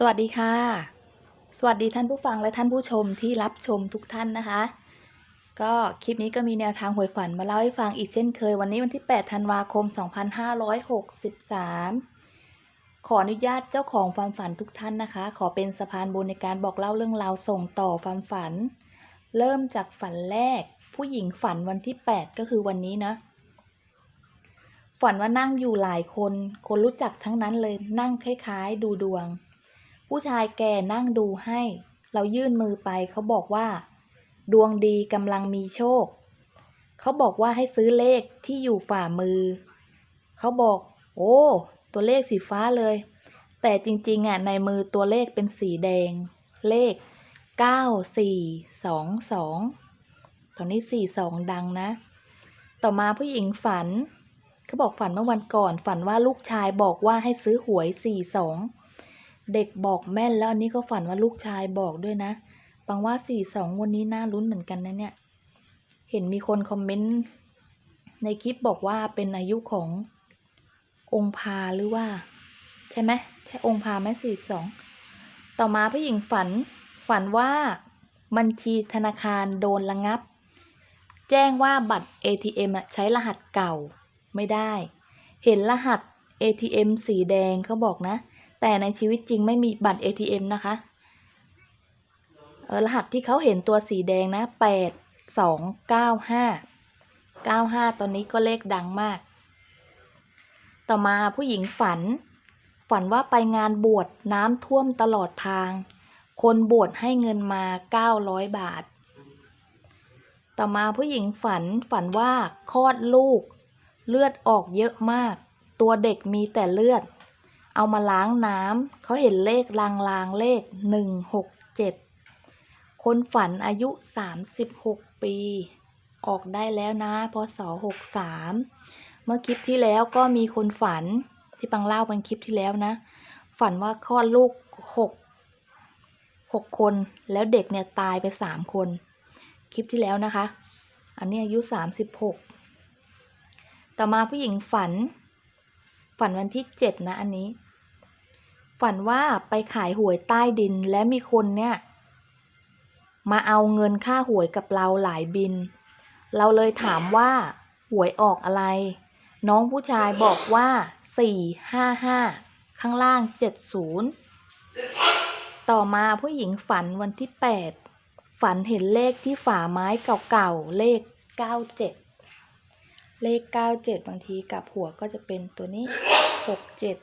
สวัสดีค่ะ สวัสดีท่านผู้ฟังและท่านผู้ชมที่รับชมทุกท่านนะคะ ก็คลิปนี้ก็มีแนวทางหวยฝันมาเล่าให้ฟังอีกเช่นเคย วันนี้วันที่ 8 ธันวาคม 2563 ขออนุญาตเจ้าของความฝันทุกท่านนะคะ ขอเป็นสะพานบุญในการบอกเล่าเรื่องราวส่งต่อความฝัน เริ่มจากฝันแรก ผู้หญิงฝันวันที่ 8 ก็คือวันนี้นะฝันว่านั่งอยู่หลายคน คนรู้จักทั้งนั้นเลยนั่งคล้าย ๆ ดูดวง ผู้ชายแก่นั่งดูให้ เรายื่นมือไปเขาบอกว่า ดวงดีกำลังมีโชค เขาบอกว่าให้ซื้อเลขที่อยู่ฝ่ามือ เขาบอก โอ้ ตัวเลขสีฟ้าเลย แต่จริงๆอะในมือตัวเลขเป็นสีแดง เลข9422ตอนนี้42ดังนะ ต่อมาผู้หญิงฝัน เขาบอกฝันเมื่อวันก่อนฝันว่าลูกชายบอกว่าให้ซื้อหวย42 เด็กบอกแม่นแล้วอันนี้ก็ฝันว่าลูกชายบอกด้วยนะบังว่า42วันนี้น่าลุ้นเหมือนกันนะเนี่ย เห็นมีคนคอมเมนต์ในคลิปบอกว่าเป็นอายุขององค์พาหรือว่า ใช่ไหมใช่องค์พาไหม42ต่อมาผู้หญิงฝันฝันว่าบัญชีธนาคารโดนระงับ แจ้งว่าบัตร ATM อะใช้รหัสเก่าไม่ได้ เห็นรหัส ATM สีแดงเขาบอกนะ แต่ในชีวิตจริงไม่มีบัตร ATM นะคะเออรหัสที่เขาเห็นตัวสีแดงนะแปดสองเก้าห้าเก้าห้าตอนนี้ก็เลขดังมาก ต่อมาผู้หญิงฝัน ฝันว่าไปงานบวชน้ำท่วมตลอดทาง คนบวชให้เงินมาเก้าร้อยบาท ต่อมาผู้หญิงฝันฝันว่าคลอดลูก เลือดออกเยอะมาก ตัวเด็กมีแต่เลือด เอามาล้างน้ำเขาเห็นเลขลางๆเลขหนึ่งหกเจ็ดคนฝันอายุสามสิบหกปี ออกได้แล้วนะพศหกสามเมื่อคลิปที่แล้วก็มีคนฝันที่ปังเล่าเป็นคลิปที่แล้วนะ ฝันว่าคลอดลูกหกหกคนแล้วเด็กเนี่ยตายไปสามคน คลิปที่แล้วนะคะ อันนี้อายุสามสิบหกต่อมาผู้หญิงฝัน ฝันวันที่เจ็ดนะอันนี้ ฝันว่าไปขายหวยใต้ดินและมีคนเนี่ย มาเอาเงินค่าหวยกับเราหลายบิน เราเลยถามว่า หวยออกอะไร น้องผู้ชายบอกว่าสี่ห้าห้าข้างล่างเจ็ดศูนย์ต่อมาผู้หญิงฝันวันที่แปดฝันเห็นเลขที่ฝาไม้เก่าๆเลขเก้าเจ็ดเลขเก้าเจ็ดบางทีกับหัวก็จะเป็นตัวนี้หกเจ็ด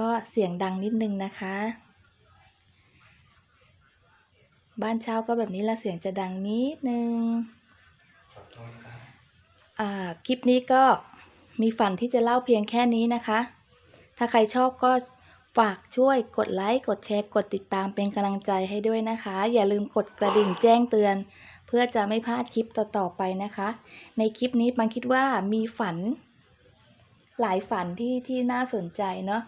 ก็เสียงดังนิดนึงนะคะ บ้านเช่าก็แบบนี้ละเสียงจะดังนิดนึงขอโทษครับอ่าคลิปนี้ก็มีฝันที่จะเล่าเพียงแค่นี้นะคะ ถ้าใครชอบก็ฝากช่วยกดไลค์ กดแชร์ กดติดตามเป็นกำลังใจให้ด้วยนะคะ อย่าลืมกดกระดิ่งแจ้งเตือน เพื่อจะไม่พลาดคลิปต่อๆไปนะคะ ในคลิปนี้ปังคิดว่ามีฝัน หลายฝันที่ที่น่าสนใจเนาะ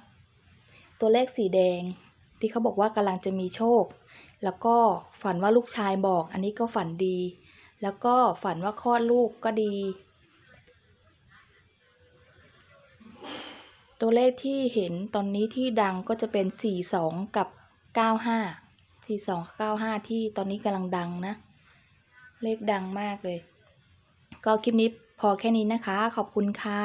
ตัวเลขสีแดง ที่เขาบอกว่ากำลังจะมีโชค แล้วก็ฝันว่าลูกชายบอก อันนี้ก็ฝันดี แล้วก็ฝันว่าคลอดลูกก็ดี ตัวเลขที่เห็นตอนนี้ที่ดังก็จะเป็น 42 กับ 95 42 95 ที่ตอนนี้กำลังดังนะ เลขดังมากเลย ก็คลิปนี้พอแค่นี้นะคะ ขอบคุณค่ะ